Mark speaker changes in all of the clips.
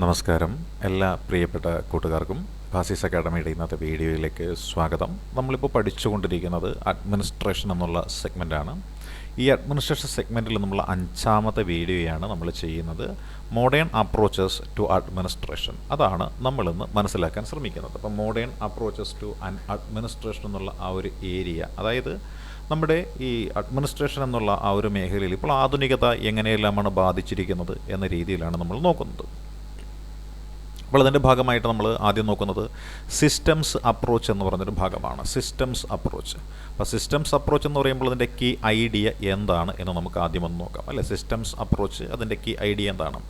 Speaker 1: നമസ്കാരം. എല്ലാ പ്രിയപ്പെട്ട കൂട്ടുകാർക്കും ഭാസീസ് അക്കാഡമിയുടെ ഇന്നത്തെ വീഡിയോയിലേക്ക് സ്വാഗതം. നമ്മളിപ്പോൾ പഠിച്ചുകൊണ്ടിരിക്കുന്നത് അഡ്മിനിസ്ട്രേഷൻ എന്നുള്ള സെഗ്മെന്റാണ് ഈ അഡ്മിനിസ്ട്രേഷൻ സെഗ്മെന്റിൽ നമ്മൾ അഞ്ചാമത്തെ വീഡിയോയാണ് നമ്മൾ ചെയ്യുന്നത്. Modern approaches to administration. അതാണ് നമ്മളിന്ന് മനസ്സിലാക്കാൻ ശ്രമിക്കുന്നത്. അപ്പോൾ modern approaches to an administration എന്നുള്ള ആ ഒരു ഏരിയ അതായത് നമ്മുടെ ഈ അഡ്മിനിസ്ട്രേഷൻ എന്നുള്ള ആ ഒരു മേഖലയിൽ ഇപ്പോൾ ആധുനികത എങ്ങനെയെല്ലാമാണ് ബാധിച്ചിരിക്കുന്നത് എന്ന രീതിയിലാണ് നമ്മൾ നോക്കുന്നത്. അപ്പോൾ അതിന്റെ ഭാഗമായിട്ട് നമ്മൾ ആദ്യം നോക്കുന്നത് സിസ്റ്റംസ് അപ്രോച്ച് എന്ന് പറഞ്ഞൊരു ഭാഗമാണ്. സിസ്റ്റംസ് അപ്രോച്ച് അപ്പോൾ സിസ്റ്റംസ് അപ്രോച്ച് എന്ന് പറയുമ്പോൾ അതിന്റെ കീ ഐഡിയ എന്താണ് എന്ന് നമുക്ക് ആദ്യം ഒന്ന് നോക്കാം. അല്ലേ? സിസ്റ്റംസ് അപ്രോച്ച് അതിന്റെ കീ ഐഡിയ എന്താണ്?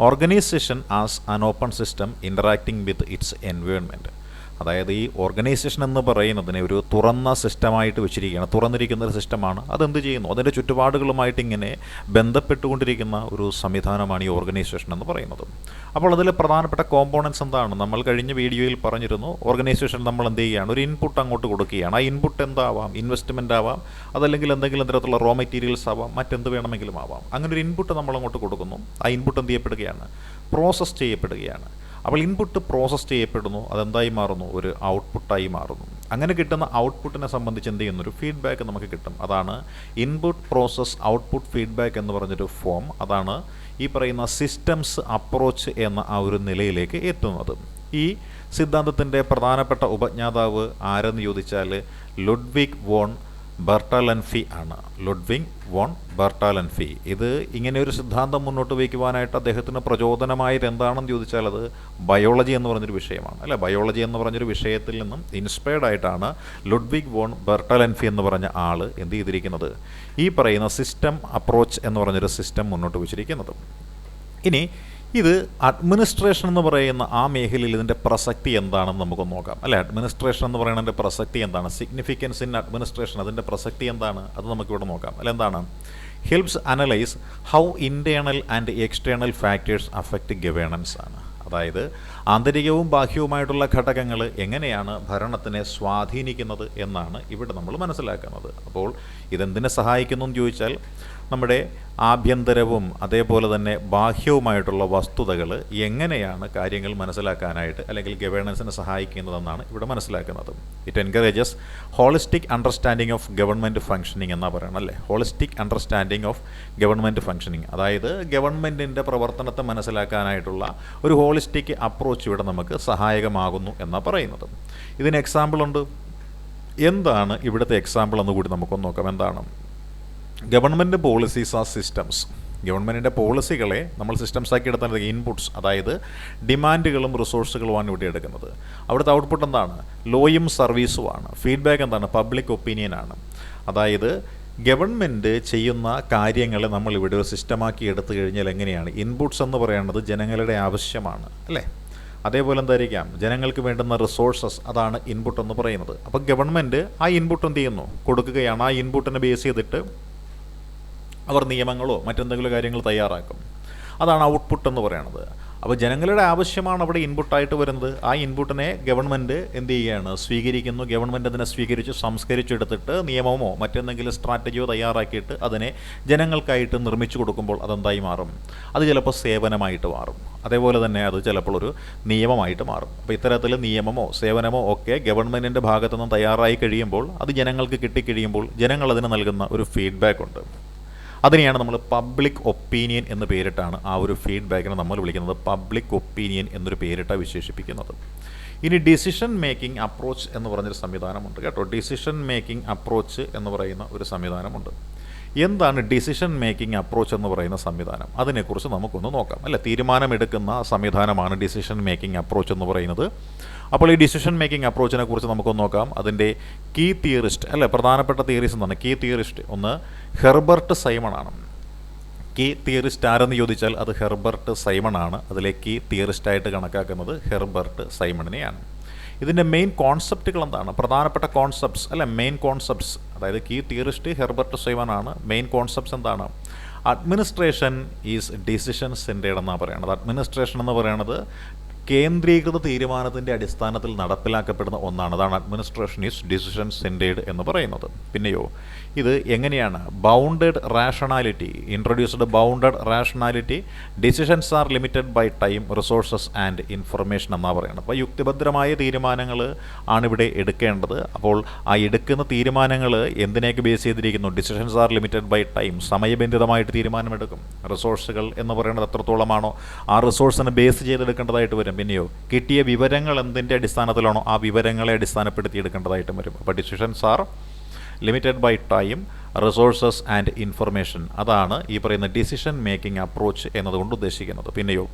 Speaker 1: Organisation as an open system interacting with its environment അതായത് ഈ ഓർഗനൈസേഷൻ എന്ന് പറയുന്നതിനെ ഒരു തുറന്ന സിസ്റ്റമായിട്ട് വെച്ചിരിക്കുകയാണ്. തുറന്നിരിക്കുന്ന ഒരു സിസ്റ്റമാണ്. അതെന്ത് ചെയ്യുന്നു? അതിന്റെ ചുറ്റുപാടുകളുമായിട്ട് ഇങ്ങനെ ബന്ധപ്പെട്ടുകൊണ്ടിരിക്കുന്ന ഒരു സംവിധാനമാണ് ഈ ഓർഗനൈസേഷൻ എന്ന് പറയുന്നത്. അപ്പോൾ അതിൽ പ്രധാനപ്പെട്ട കോമ്പോണൻസ് എന്താണ്? നമ്മൾ കഴിഞ്ഞ വീഡിയോയിൽ പറഞ്ഞിരുന്നു ഓർഗനൈസേഷൻ നമ്മൾ എന്ത് ചെയ്യുകയാണ്? ഒരു ഇൻപുട്ട് അങ്ങോട്ട് കൊടുക്കുകയാണ്. ആ ഇൻപുട്ട് എന്താവാം? ഇൻവെസ്റ്റ്മെന്റ് ആവാം. അതല്ലെങ്കിൽ എന്തെങ്കിലും തരത്തിലുള്ള റോ മെറ്റീരിയൽസ് ആവാം. മറ്റെന്ത് വേണമെങ്കിലും ആവാം. അങ്ങനെ ഒരു ഇൻപുട്ട് നമ്മൾ അങ്ങോട്ട് കൊടുക്കുന്നു. ആ ഇൻപുട്ട് എന്ത് ചെയ്യപ്പെടുകയാണ്? പ്രോസസ്സ് ചെയ്യപ്പെടുകയാണ്. അപ്പോൾ ഇൻപുട്ട് പ്രോസസ് ചെയ്യപ്പെടുന്നു അതെന്തായി മാറുന്നു? ഒരു ഔട്ട്പുട്ടായി മാറുന്നു. അങ്ങനെ കിട്ടുന്ന ഔട്ട്പുട്ടിനെ സംബന്ധിച്ച് എന്ത് ചെയ്യുന്നൊരു ഫീഡ്ബാക്ക് നമുക്ക് കിട്ടും. അതാണ് ഇൻപുട്ട് പ്രോസസ് ഔട്ട്പുട്ട് ഫീഡ്ബാക്ക് എന്ന് പറഞ്ഞൊരു ഫോം അതാണ് ഈ പറയുന്ന സിസ്റ്റംസ് അപ്രോച്ച് എന്ന ആ ഒരു നിലയിലേക്ക് എത്തുന്നത്. ഈ സിദ്ധാന്തത്തിന്റെ പ്രധാനപ്പെട്ട ഉപജ്ഞാതാവ് ആരെന്ന് ചോദിച്ചാൽ ലുഡ്വിക് വോൺ ബർട്ടാലൻഫി ആണ്. Ludwig von Bertalanffy. ഇത് ഇങ്ങനെ ഒരു സിദ്ധാന്തം മുന്നോട്ട് വയ്ക്കുവാനായിട്ട് അദ്ദേഹത്തിന് പ്രചോദനമായത് എന്താണെന്ന് ചോദിച്ചാൽ അത് ബയോളജി എന്ന് പറഞ്ഞൊരു വിഷയമാണ്. അല്ലേ? ബയോളജി എന്ന് പറഞ്ഞൊരു വിഷയത്തിൽ നിന്നും ഇൻസ്പയർഡ് ആയിട്ടാണ് ലുഡ്വിഗ് വോൺ ബർട്ടാലൻഫി എന്ന് പറഞ്ഞ ആൾ എന്ത് ചെയ്തിരിക്കുന്നത്? ഈ പറയുന്ന സിസ്റ്റം അപ്രോച്ച് എന്ന് പറഞ്ഞൊരു സിസ്റ്റം മുന്നോട്ട് വെച്ചിരിക്കുന്നത്. ഇനി ഇത് അഡ്മിനിസ്ട്രേഷൻ എന്ന് പറയുന്ന ആ മേഖലയിൽ ഇതിന്റെ പ്രസക്തി എന്താണെന്ന് നമുക്ക് നോക്കാം. അല്ലെ? അഡ്മിനിസ്ട്രേഷൻ എന്ന് പറയുന്നതിന്റെ പ്രസക്തി എന്താണ്? സിഗ്നിഫിക്കൻസ് ഇൻ അഡ്മിനിസ്ട്രേഷൻ അതിന്റെ പ്രസക്തി എന്താണ്? അത് നമുക്കിവിടെ നോക്കാം. അല്ല എന്താണ്? Helps analyse how internal and external factors affect governance ആണ്. അതായത് ആന്തരികവും ബാഹ്യവുമായിട്ടുള്ള ഘടകങ്ങൾ എങ്ങനെയാണ് ഭരണത്തിനെ സ്വാധീനിക്കുന്നത് എന്നാണ് ഇവിടെ നമ്മൾ മനസ്സിലാക്കുന്നത്. അപ്പോൾ ഇതെന്തിനെ സഹായിക്കുന്നു എന്ന് ചോദിച്ചാൽ നമ്മുടെ ആഭ്യന്തരവും അതേപോലെ തന്നെ ബാഹ്യവുമായിട്ടുള്ള വസ്തുതകൾ എങ്ങനെയാണ് കാര്യങ്ങൾ മനസ്സിലാക്കാനായിട്ട് അല്ലെങ്കിൽ ഗവേണൻസിനെ സഹായിക്കുന്നതെന്നാണ് ഇവിടെ മനസ്സിലാക്കുന്നത്. It encourages holistic understanding of government functioning എന്നാണ് പറയുന്നത് അല്ലേ? Holistic understanding of government functioning അതായത് ഗവൺമെന്റിന്റെ പ്രവർത്തനത്തെ മനസ്സിലാക്കാനായിട്ടുള്ള ഒരു ഹോളിസ്റ്റിക് അപ്രോച്ച് ഇവിടെ നമുക്ക് സഹായകമാകുന്നു എന്നാണ് പറയുന്നത്. ഇതിന് എക്സാമ്പിൾ ഉണ്ട്. എന്താണ് ഇവിടുത്തെ എക്സാമ്പിൾ എന്ന് കൂടി നമുക്കൊന്ന് നോക്കാം. എന്താണ്? Government policies ah systems. ഗവൺമെന്റിന്റെ പോളിസികളെ നമ്മൾ സിസ്റ്റംസ് ആക്കി എടുത്താൽ ഇൻപുട്സ് അതായത് ഡിമാൻഡുകളും റിസോഴ്സുകളുമാണ് ഇവിടെ എടുക്കുന്നത്. അവിടുത്തെ ഔട്ട്പുട്ട് എന്താണ്? ലോയും സർവീസുമാണ് ഫീഡ്ബാക്ക് എന്താണ്? പബ്ലിക് ഒപ്പീനിയനാണ് അതായത് ഗവൺമെന്റ് ചെയ്യുന്ന കാര്യങ്ങളെ നമ്മൾ ഇവിടെ ഒരു സിസ്റ്റമാക്കി എടുത്തു കഴിഞ്ഞാൽ എങ്ങനെയാണ്? ഇൻപുട്സ് എന്ന് പറയുന്നത് ജനങ്ങളുടെ ആവശ്യമാണ് അല്ലേ? അതേപോലെ എന്തായിരിക്കാം? ജനങ്ങൾക്ക് വേണ്ടുന്ന റിസോഴ്സസ് അതാണ് ഇൻപുട്ട് എന്ന് പറയുന്നത്. അപ്പോൾ ഗവൺമെന്റ് ആ ഇൻപുട്ട് എന്ത് ചെയ്യുന്നു? കൊടുക്കുകയാണ്. ആ ഇൻപുട്ടിനെ ബേസ് ചെയ്തിട്ട് അവർ നിയമങ്ങളോ മറ്റെന്തെങ്കിലും കാര്യങ്ങൾ തയ്യാറാക്കും. അതാണ് ഔട്ട്പുട്ട് എന്ന് പറയുന്നത് അപ്പോൾ ജനങ്ങളുടെ ആവശ്യമാണ് അവിടെ ഇൻപുട്ടായിട്ട് വരുന്നത്. ആ ഇൻപുട്ടിനെ ഗവൺമെന്റ് എന്ത് ചെയ്യുകയാണ് സ്വീകരിക്കുന്നു. ഗവൺമെന്റ് അതിനെ സ്വീകരിച്ച് സംസ്കരിച്ചെടുത്തിട്ട് നിയമമോ മറ്റെന്തെങ്കിലും സ്ട്രാറ്റജിയോ തയ്യാറാക്കിയിട്ട് അതിനെ ജനങ്ങൾക്കായിട്ട് നിർമ്മിച്ചു കൊടുക്കുമ്പോൾ അതെന്തായി മാറും? അത് ചിലപ്പോൾ സേവനമായിട്ട് മാറും. അതേപോലെ തന്നെ അത് ചിലപ്പോൾ ഒരു നിയമമായിട്ട് മാറും. അപ്പോൾ ഇത്തരത്തിൽ നിയമമോ സേവനമോ ഒക്കെ ഗവൺമെന്റിന്റെ ഭാഗത്തുനിന്ന് തയ്യാറായി കഴിയുമ്പോൾ അത് ജനങ്ങൾക്ക് കിട്ടിക്കഴിയുമ്പോൾ ജനങ്ങൾ അതിന് നൽകുന്ന ഒരു ഫീഡ്ബാക്ക് ഉണ്ട്. അതിനെയാണ് നമ്മൾ പബ്ലിക് ഒപ്പീനിയൻ എന്ന് പേരിട്ടാണ് ആ ഒരു ഫീഡ്ബാക്കിനെ നമ്മൾ വിളിക്കുന്നത്. പബ്ലിക് ഒപ്പീനിയൻ എന്നൊരു പേരിട്ടാണ് വിശേഷിപ്പിക്കുന്നത്. ഇനി ഡിസിഷൻ മേക്കിംഗ് അപ്രോച്ച് എന്ന് പറഞ്ഞൊരു സംവിധാനമുണ്ട് കേട്ടോ. ഡിസിഷൻ മേക്കിംഗ് അപ്രോച്ച് എന്ന് പറയുന്ന ഒരു സംവിധാനമുണ്ട്. എന്താണ് ഡിസിഷൻ മേക്കിംഗ് അപ്രോച്ച് എന്ന് പറയുന്ന സംവിധാനം? അതിനെക്കുറിച്ച് നമുക്കൊന്ന് നോക്കാം. അല്ല? തീരുമാനമെടുക്കുന്ന സംവിധാനമാണ് ഡിസിഷൻ മേക്കിംഗ് അപ്രോച്ച് എന്ന് പറയുന്നത്. അപ്പോൾ ഈ ഡിസിഷൻ മേക്കിംഗ് അപ്രോച്ചിനെ കുറിച്ച് നമുക്കൊന്ന് നോക്കാം. അതിന്റെ കീ തിയറിസ്റ്റ് അല്ലെ? പ്രധാനപ്പെട്ട തിയറീസ് എന്താണ്? കീ തിയറിസ്റ്റ് ഒന്ന് ഹെർബർട്ട് സൈമണാണ്. കീ തിയറിസ്റ്റ് ആരെന്ന് ചോദിച്ചാൽ അത് ഹെർബർട്ട് സൈമൺ ആണ് അതിലെ കീ തിയറിസ്റ്റായിട്ട് കണക്കാക്കുന്നത് ഹെർബർട്ട് സൈമണിനെയാണ്. ഇതിന്റെ മെയിൻ കോൺസെപ്റ്റുകൾ എന്താണ്? പ്രധാനപ്പെട്ട കോൺസെപ്റ്റ്സ് അല്ലെ? മെയിൻ കോൺസെപ്റ്റ്സ് അതായത് കീ തിയറിസ്റ്റ് ഹെർബർട്ട് ആണ്. മെയിൻ കോൺസെപ്റ്റ്സ് എന്താണ്? അഡ്മിനിസ്ട്രേഷൻ ഈസ് ഡിസിഷൻ സെന്റേഡ് എന്നാണ് പറയുന്നത് അഡ്മിനിസ്ട്രേഷൻ എന്ന് പറയുന്നത് കേന്ദ്രീകൃത തീരുമാനത്തിന്റെ അടിസ്ഥാനത്തിൽ നടപ്പിലാക്കപ്പെടുന്ന ഒന്നാണ്. അതാണ് അഡ്മിനിസ്ട്രേഷൻ ഈസ് ഡിസിഷൻ സെന്റേഡ് എന്ന് പറയുന്നത്. പിന്നെയോ ഇത് എങ്ങനെയാണ്? Bounded rationality introduced bounded rationality decisions are limited by time resources and information എന്നാണ് പറയുന്നത് അപ്പോൾ യുക്തിഭദ്രമായ തീരുമാനങ്ങൾ ആണിവിടെ എടുക്കേണ്ടത്. അപ്പോൾ ആ എടുക്കുന്ന തീരുമാനങ്ങൾ എന്തിനേക്ക് ബേസ് ചെയ്തിരിക്കുന്നു? Decisions are limited by time സമയബന്ധിതമായിട്ട് തീരുമാനമെടുക്കും റിസോഴ്സുകൾ എന്ന് പറയുന്നത് എത്രത്തോളമാണോ? ആ റിസോഴ്സിനെ ബേസ് ചെയ്തെടുക്കേണ്ടതായിട്ട് വരും. പിന്നെയോ കിട്ടിയ വിവരങ്ങൾ എന്തിന്റെ അടിസ്ഥാനത്തിലാണോ? ആ വിവരങ്ങളെ അടിസ്ഥാനപ്പെടുത്തി എടുക്കേണ്ടതായിട്ടും വരും. അപ്പോൾ decisions are limited by time resources and information അതാണ് ഈ പറയുന്ന ഡിസിഷൻ മേക്കിംഗ് അപ്രോച്ച് എന്നതുകൊണ്ട് ഉദ്ദേശിക്കുന്നത്. പിന്നെയോ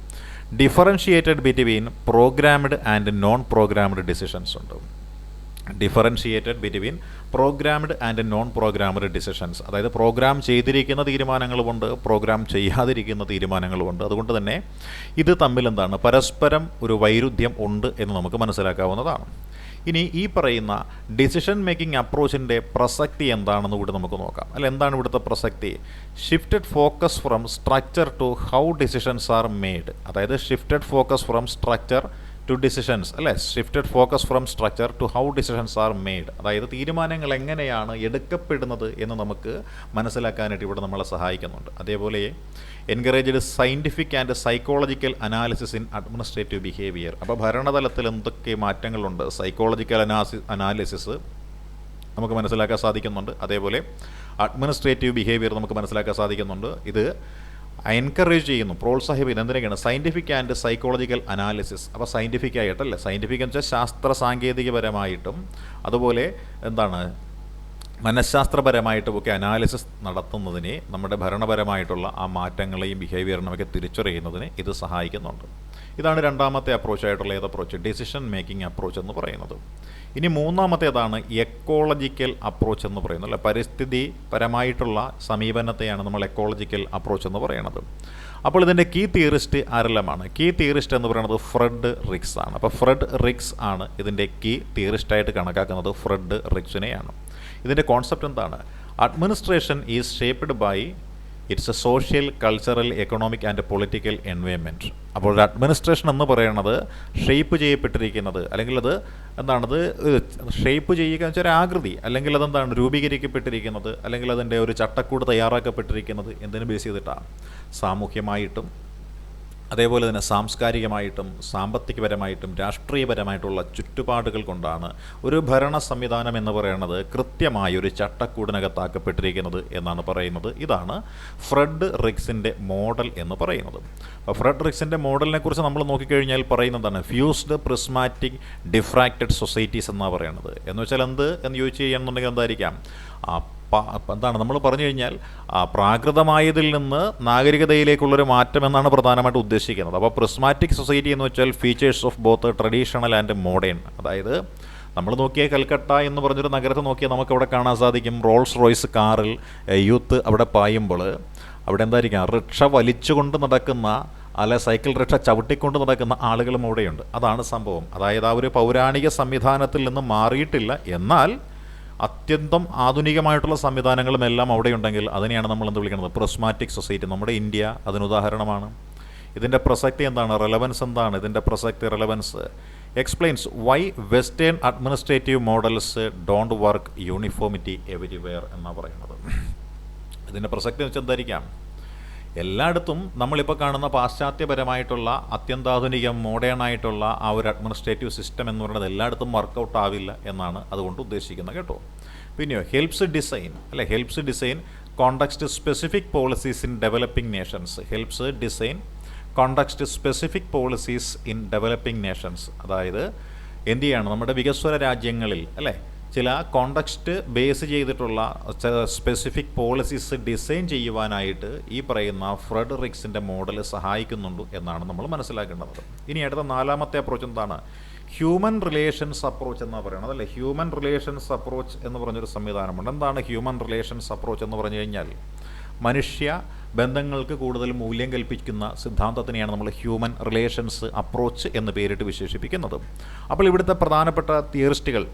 Speaker 1: differentiated between programmed and non programmed decisions ഉണ്ട്. Differentiated between programmed and non programmed decisions അതായത് പ്രോഗ്രാം ചെയ്തിരിക്കുന്ന തീരുമാനങ്ങളുമുണ്ട് പ്രോഗ്രാം ചെയ്യാതിരിക്കുന്ന തീരുമാനങ്ങളുമുണ്ട്. അതുകൊണ്ട് തന്നെ ഇത് തമ്മിൽ എന്താണ്? പരസ്പരം ഒരു വൈരുദ്ധ്യം ഉണ്ട് എന്ന് നമുക്ക് മനസ്സിലാക്കാവുന്നതാണ്. ഇനി ഈ പറയുന്ന ഡിസിഷൻ മേക്കിംഗ് അപ്രോച്ചിന്റെ പ്രസക്തി എന്താണെന്ന് കൂടി നമുക്ക് നോക്കാം. അല്ല എന്താണ് ഇവിടുത്തെ പ്രസക്തി? Shifted focus from structure to how decisions are made അതായത് shifted focus from structure to decisions അല്ലേ? Shifted focus from structure to how decisions are made അതായത് തീരുമാനങ്ങൾ എങ്ങനെയാണ് എടുക്കപ്പെടുന്നത് എന്ന് നമുക്ക് മനസ്സിലാക്കാനായിട്ട് ഇവിടെ നമ്മളെ സഹായിക്കുന്നുണ്ട്. അതേപോലെ encouraged scientific and psychological analysis in administrative behaviour അപ്പോൾ ഭരണതലത്തിൽ എന്തൊക്കെ മാറ്റങ്ങളുണ്ട്? സൈക്കോളജിക്കൽ അനാസി അനാലിസിസ് നമുക്ക് മനസ്സിലാക്കാൻ സാധിക്കുന്നുണ്ട്. അതേപോലെ അഡ്മിനിസ്ട്രേറ്റീവ് ബിഹേവിയർ നമുക്ക് മനസ്സിലാക്കാൻ സാധിക്കുന്നുണ്ട്. ഇത് എൻകറേജ് ചെയ്യുന്നു പ്രോത്സാഹിപ്പിക്കുന്നു. എന്തിനൊക്കെയാണ് സയന്റിഫിക് ആൻഡ് സൈക്കോളജിക്കൽ അനാലിസിസ് അപ്പോൾ സയന്റിഫിക് ആയിട്ടല്ലേ? സയന്റിഫിക് എന്ന് വെച്ചാൽ ശാസ്ത്ര സാങ്കേതികപരമായിട്ടും അതുപോലെ എന്താണ്? മനഃശാസ്ത്രപരമായിട്ടും ഒക്കെ അനാലിസിസ് നടത്തുന്നതിനെ നമ്മുടെ ഭരണപരമായിട്ടുള്ള ആ മാറ്റങ്ങളെയും ബിഹേവിയറിനുമൊക്കെ തിരിച്ചറിയുന്നതിന് ഇത് സഹായിക്കുന്നുണ്ട്. ഇതാണ് രണ്ടാമത്തെ അപ്രോച്ച് അപ്രോച്ചായിട്ടുള്ള ഏത് അപ്രോച്ച് ഡിസിഷൻ മേക്കിംഗ് അപ്രോച്ച് എന്ന് പറയുന്നത്. ഇനി മൂന്നാമത്തേതാണ് എക്കോളജിക്കൽ അപ്രോച്ച് എന്ന് പറയുന്നത്. അല്ലെ പരിസ്ഥിതി പരമായിട്ടുള്ള സമീപനത്തെയാണ് നമ്മൾ എക്കോളജിക്കൽ അപ്രോച്ച് എന്ന് പറയുന്നത് അപ്പോൾ ഇതിന്റെ കീ തിയറിസ്റ്റ് ആരെല്ലാമാണ്? കീ തിയറിസ്റ്റ് എന്ന് പറയുന്നത് ഫ്രെഡ് റിക്സ് ആണ്. അപ്പോൾ ഫ്രെഡ് റിക്സ് ആണ് ഇതിന്റെ കീ തിയറിസ്റ്റായിട്ട് കണക്കാക്കുന്നത് ഫ്രെഡ് റിക്സിനെയാണ് ഇതിന്റെ കോൺസെപ്റ്റ് എന്താണ്? Administration is shaped by its a social cultural economic and political environment അപ്പോൾ അഡ്മിനിസ്ട്രേഷൻ എന്ന് പറയുന്നത് ഷെയ്പ്പ് ചെയ്യപ്പെട്ടിരിക്കുന്നത് അല്ലെങ്കിൽ അത് എന്താണത് ഷെയ്പ്പ് ചെയ്യുക എന്ന് വെച്ചാൽ ആകൃതി അല്ലെങ്കിൽ അതെന്താണ് രൂപീകരിക്കപ്പെട്ടിരിക്കുന്നത് അല്ലെങ്കിൽ അതിന്റെ ഒരു ചട്ടക്കൂട് തയ്യാറാക്കപ്പെട്ടിരിക്കുന്നത് എന്തിനു ബേസ് ചെയ്തിട്ടാണ്? സാമൂഹ്യമായിട്ടും അതേപോലെ തന്നെ സാംസ്കാരികമായിട്ടും സാമ്പത്തികപരമായിട്ടും രാഷ്ട്രീയപരമായിട്ടുള്ള ചുറ്റുപാടുകൾ കൊണ്ടാണ് ഒരു ഭരണ സംവിധാനം എന്ന് പറയുന്നത് കൃത്യമായ ഒരു ചട്ടക്കൂടിനകത്താക്കപ്പെട്ടിരിക്കുന്നത് എന്നാണ് പറയുന്നത്. ഇതാണ് ഫ്രെഡ് റിക്സിന്റെ മോഡൽ എന്ന് പറയുന്നത്. അപ്പോൾ ഫ്രെഡ് റിക്സിന്റെ മോഡലിനെ കുറിച്ച് നമ്മൾ നോക്കിക്കഴിഞ്ഞാൽ പറയുന്നതാണ് ഫ്യൂസ്ഡ് പ്രിസ്മാറ്റിക് ഡിഫ്രാക്റ്റഡ് സൊസൈറ്റീസ് എന്നാണ് പറയുന്നത്. എന്ന് വെച്ചാൽ എന്ത് എന്ന് ചോദിച്ചു കഴിഞ്ഞാൽ എന്തായിരിക്കാം? എന്താണ്? നമ്മൾ പറഞ്ഞു കഴിഞ്ഞാൽ പ്രാകൃതമായതിൽ നിന്ന് നാഗരികതയിലേക്കുള്ളൊരു മാറ്റം എന്നാണ് പ്രധാനമായിട്ട് ഉദ്ദേശിക്കുന്നത്. അപ്പോൾ പ്രിസ്മാറ്റിക് സൊസൈറ്റി എന്ന് വെച്ചാൽ features of both traditional and modern അതായത് നമ്മൾ നോക്കിയ കൽക്കട്ട എന്ന് പറഞ്ഞൊരു നഗരത്തെ നോക്കിയാൽ നമുക്ക് അവിടെ കാണാൻ സാധിക്കും. റോൾസ് റോയ്സ് കാറിൽ യൂത്ത് അവിടെ പായുമ്പോൾ അവിടെ എന്തായിരിക്കാം? റിക്ഷ വലിച്ചുകൊണ്ട് നടക്കുന്ന അല്ലെ സൈക്കിൾ റിക്ഷ ചവിട്ടിക്കൊണ്ട് നടക്കുന്ന ആളുകളും അവിടെയുണ്ട്. അതാണ് സംഭവം. അതായത് ആ ഒരു പൗരാണിക സംവിധാനത്തിൽ നിന്ന് മാറിയിട്ടില്ല. എന്നാൽ അത്യന്തം ആധുനികമായിട്ടുള്ള സംവിധാനങ്ങളും എല്ലാം അവിടെ ഉണ്ടെങ്കിൽ അതിനെയാണ് നമ്മൾ എന്ത് വിളിക്കുന്നത്? പ്രൊസ്മാറ്റിക് സൊസൈറ്റി നമ്മുടെ ഇന്ത്യ അതിന് ഉദാഹരണമാണ് ഇതിന്റെ പ്രസക്തി എന്താണ്? റെലവൻസ് എന്താണ്? ഇതിന്റെ പ്രസക്തി relevance explains why western administrative models don't work uniformity everywhere എന്നാണ് പറയുന്നത്. ഇതിന്റെ പ്രസക്തി വെച്ചാൽ എന്തായിരിക്കാം? എല്ലായിടത്തും നമ്മളിപ്പോൾ കാണുന്ന പാശ്ചാത്യപരമായിട്ടുള്ള അത്യന്താധുനിക മോഡേൺ ആയിട്ടുള്ള ആ ഒരു അഡ്മിനിസ്ട്രേറ്റീവ് സിസ്റ്റം എന്ന് പറയുന്നത് എല്ലായിടത്തും വർക്കൗട്ട് ആവില്ല എന്നാണ് അതുകൊണ്ട് ഉദ്ദേശിക്കുന്നത് കേട്ടോ. പിന്നെയോ ഹെൽപ്സ് ഡിസൈൻ അല്ലെ helps design context specific policies in developing nations helps design context specific policies in developing nations അതായത് എന്ത് ചെയ്യാണ്? നമ്മുടെ വികസ്വര രാജ്യങ്ങളിൽ അല്ലേ ചില കോണ്ടക്സ്റ്റ് ബേസ് ചെയ്തിട്ടുള്ള സ്പെസിഫിക് പോളിസീസ് ഡിസൈൻ ചെയ്യുവാനായിട്ട് ഈ പറയുന്ന ഫ്രെഡറിക്സിന്റെ മോഡൽ സഹായിക്കുന്നുണ്ട് എന്നാണ് നമ്മൾ മനസ്സിലാക്കേണ്ടത്. ഇനി അടുത്ത നാലാമത്തെ അപ്രോച്ച് എന്താണ്? ഹ്യൂമൻ റിലേഷൻസ് അപ്രോച്ച് എന്നാണ് പറയുന്നത് അല്ലേ? ഹ്യൂമൻ റിലേഷൻസ് അപ്രോച്ച് എന്ന് പറഞ്ഞൊരു സംവിധാനമുണ്ട്. എന്താണ് ഹ്യൂമൻ റിലേഷൻസ് അപ്രോച്ച് എന്ന് പറഞ്ഞു കഴിഞ്ഞാൽ? മനുഷ്യ ബന്ധങ്ങൾക്ക് കൂടുതൽ മൂല്യം കൽപ്പിക്കുന്ന സിദ്ധാന്തത്തിനെയാണ് നമ്മൾ ഹ്യൂമൻ റിലേഷൻസ് അപ്രോച്ച് എന്ന് പേരിട്ട് വിശേഷിപ്പിക്കുന്നത്. അപ്പോൾ ഇവിടുത്തെ പ്രധാനപ്പെട്ട തിയറിസ്റ്റുകൾ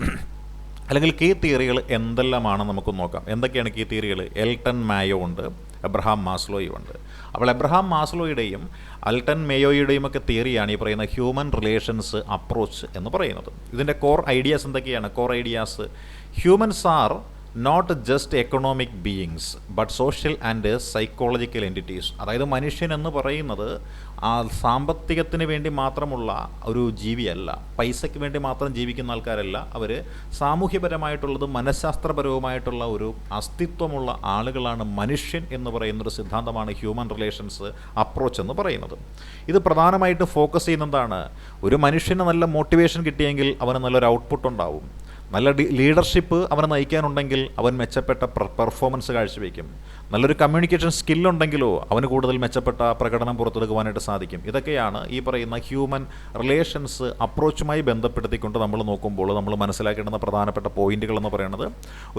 Speaker 1: അല്ലെങ്കിൽ കീ തിയറികൾ എന്തെല്ലാമാണ് നമുക്ക് നോക്കാം. എന്തൊക്കെയാണ് കീ തിയറികൾ എൽട്ടൺ മായോ ഉണ്ട് എബ്രഹാം മാസ്ലോയും ഉണ്ട്. അപ്പോൾ എബ്രഹാം മാസ്ലോയുടെയും അൽട്ടൻ മേയോയുടെയും ഒക്കെ തിയറിയാണ് ഈ പറയുന്ന ഹ്യൂമൻ റിലേഷൻസ് അപ്രോച്ച് എന്ന് പറയുന്നത്. ഇതിന്റെ കോർ ഐഡിയാസ് എന്തൊക്കെയാണ്? Core ideas humans are not just economic beings but social and psychological entities അതായത് മനുഷ്യൻ എന്ന് പറയുന്നത് ആ സാമ്പത്തികത്തിന് വേണ്ടി മാത്രമുള്ള ഒരു ജീവിയല്ല. പൈസയ്ക്ക് വേണ്ടി മാത്രം ജീവിക്കുന്ന ആൾക്കാരല്ല. അവർ സാമൂഹ്യപരമായിട്ടുള്ളതും മനഃശാസ്ത്രപരവുമായിട്ടുള്ള ഒരു അസ്തിത്വമുള്ള ആളുകളാണ് മനുഷ്യൻ എന്ന് പറയുന്നൊരു സിദ്ധാന്തമാണ് ഹ്യൂമൻ റിലേഷൻസ് അപ്രോച്ച് എന്ന് പറയുന്നത്. ഇത് പ്രധാനമായിട്ട് ഫോക്കസ് ചെയ്യുന്നതാണ്. ഒരു മനുഷ്യന് നല്ല മോട്ടിവേഷൻ കിട്ടിയെങ്കിൽ അവന് നല്ലൊരു ഔട്ട്പുട്ട് ഉണ്ടാവും. നല്ല ലീഡർഷിപ്പ് അവനെ നയിക്കാനുണ്ടെങ്കിൽ അവൻ മെച്ചപ്പെട്ട പെർഫോമൻസ് കാഴ്ചവെക്കും. നല്ലൊരു കമ്മ്യൂണിക്കേഷൻ സ്കില്ലുണ്ടെങ്കിലോ അവന് കൂടുതൽ മെച്ചപ്പെട്ട പ്രകടനം പുറത്തെടുക്കുവാനായിട്ട് സാധിക്കും. ഇതൊക്കെയാണ് ഈ പറയുന്ന ഹ്യൂമൻ റിലേഷൻസ് അപ്രോച്ചുമായി ബന്ധപ്പെടുത്തിക്കൊണ്ട് നമ്മൾ നോക്കുമ്പോൾ നമ്മൾ മനസ്സിലാക്കേണ്ടുന്ന പ്രധാനപ്പെട്ട പോയിന്റുകൾ എന്ന് പറയുന്നത്